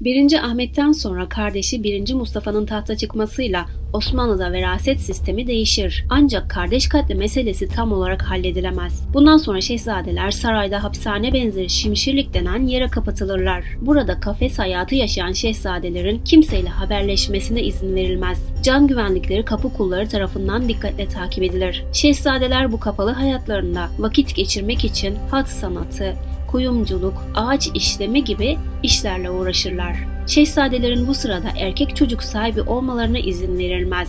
1. Ahmet'ten sonra kardeşi 1. Mustafa'nın tahta çıkmasıyla Osmanlı'da veraset sistemi değişir. Ancak kardeş katli meselesi tam olarak halledilemez. Bundan sonra şehzadeler sarayda hapishane benzeri şimşirlik denen yere kapatılırlar. Burada kafes hayatı yaşayan şehzadelerin kimseyle haberleşmesine izin verilmez. Can güvenlikleri kapı kulları tarafından dikkatle takip edilir. Şehzadeler bu kapalı hayatlarında vakit geçirmek için hat sanatı, kuyumculuk, ağaç işleme gibi işlerle uğraşırlar. Şehzadelerin bu sırada erkek çocuk sahibi olmalarına izin verilmez.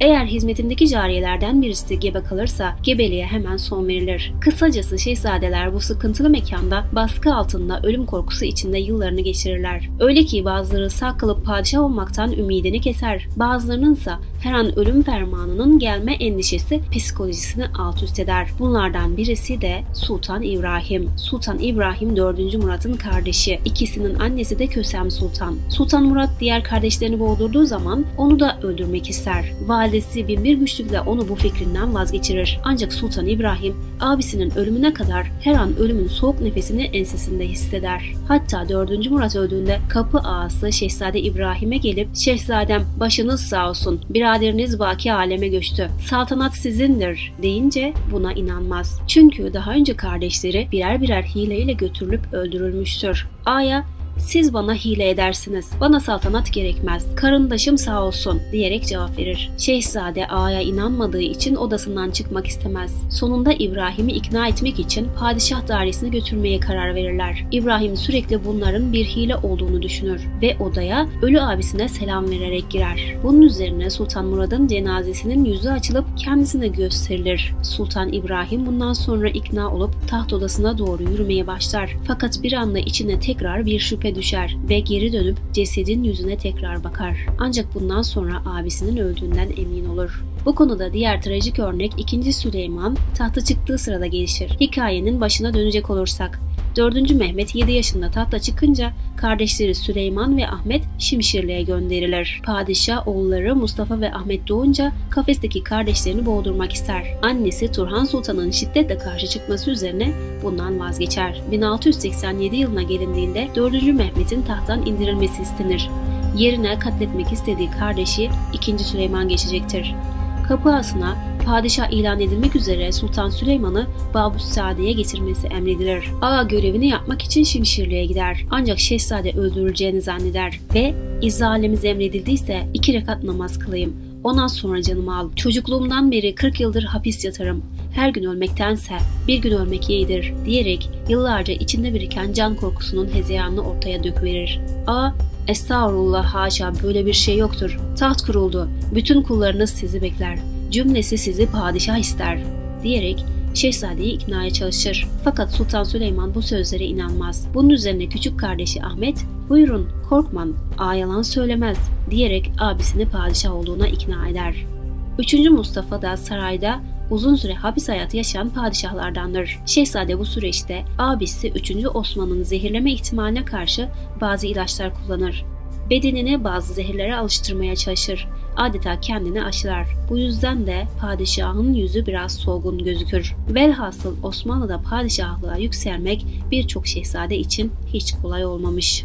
Eğer hizmetindeki cariyelerden birisi gebe kalırsa gebeliğe hemen son verilir. Kısacası şehzadeler bu sıkıntılı mekanda baskı altında ölüm korkusu içinde yıllarını geçirirler. Öyle ki bazıları sağ kalıp padişah olmaktan ümidini keser. Bazılarının ise her an ölüm fermanının gelme endişesi psikolojisini alt üst eder. Bunlardan birisi de Sultan İbrahim. Sultan İbrahim 4. Murat'ın kardeşi. İkisinin annesi de Kösem Sultan. Sultan Murat diğer kardeşlerini boğdurduğu zaman onu da öldürmek ister. Validesi binbir güçlükle onu bu fikrinden vazgeçirir. Ancak Sultan İbrahim abisinin ölümüne kadar her an ölümün soğuk nefesini ensesinde hisseder. Hatta 4. Murat öldüğünde kapı ağası Şehzade İbrahim'e gelip Şehzadem başınız sağ olsun biraderiniz baki aleme göçtü. Saltanat sizindir deyince buna inanmaz. Çünkü daha önce kardeşleri birer birer hileyle götürülüp öldürülmüştür. Aya siz bana hile edersiniz. Bana saltanat gerekmez. Karındaşım sağ olsun diyerek cevap verir. Şehzade ağaya inanmadığı için odasından çıkmak istemez. Sonunda İbrahim'i ikna etmek için padişah dairesine götürmeye karar verirler. İbrahim sürekli bunların bir hile olduğunu düşünür ve odaya ölü abisine selam vererek girer. Bunun üzerine Sultan Murad'ın cenazesinin yüzü açılıp kendisine gösterilir. Sultan İbrahim bundan sonra ikna olup taht odasına doğru yürümeye başlar. Fakat bir anda içine tekrar bir şüphe düşer ve geri dönüp cesedin yüzüne tekrar bakar. Ancak bundan sonra abisinin öldüğünden emin olur. Bu konuda diğer trajik örnek 2. Süleyman tahta çıktığı sırada gelişir. Hikayenin başına dönecek olursak 4. Mehmet 7 yaşında tahta çıkınca kardeşleri Süleyman ve Ahmet Şimşirli'ye gönderilir. Padişah oğulları Mustafa ve Ahmet doğunca kafesteki kardeşlerini boğdurmak ister. Annesi Turhan Sultan'ın şiddetle karşı çıkması üzerine bundan vazgeçer. 1687 yılına gelindiğinde 4. Mehmet'in tahttan indirilmesi istenir. Yerine katletmek istediği kardeşi 2. Süleyman geçecektir. Kapı ağasına padişah ilan edilmek üzere Sultan Süleyman'ı Babus Sade'ye getirmesi emredilir. Ağa görevini yapmak için Şimşirli'ye gider. Ancak şehzade öldürüleceğini zanneder ve izalemiz emredildiyse iki rekat namaz kılayım. Ondan sonra canımı al. Çocukluğumdan beri 40 yıldır hapis yatarım. Her gün ölmektense bir gün ölmek yeğdir diyerek yıllarca içinde biriken can korkusunun hezeyanını ortaya döküverir. A Estağfurullah haşa böyle bir şey yoktur. Taht kuruldu. Bütün kullarınız sizi bekler. Cümlesi sizi padişah ister diyerek Şehzadeyi iknaya çalışır. Fakat Sultan Süleyman bu sözlere inanmaz. Bunun üzerine küçük kardeşi Ahmet, buyurun korkman, ağa yalan söylemez diyerek abisini padişah olduğuna ikna eder. 3. Mustafa da sarayda uzun süre hapis hayatı yaşayan padişahlardandır. Şehzade bu süreçte abisi 3. Osman'ın zehirleme ihtimaline karşı bazı ilaçlar kullanır. Bedenini bazı zehirlere alıştırmaya çalışır. Adeta kendini aşılar. Bu yüzden de padişahın yüzü biraz solgun gözükür. Velhasıl Osmanlı'da padişahlığa yükselmek birçok şehzade için hiç kolay olmamış.